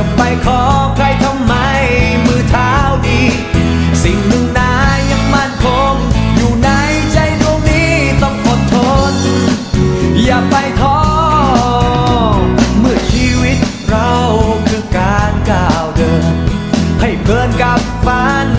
จะไปขอใครทำไม มือเท้าดี สิ่งหนึ่งนายังมั่นคง อยู่ในใจดวงนี้ต้องอดทน อย่าไปท้อเมื่อชีวิตเราคือการก้าวเดิน ให้เพลินกับฝัน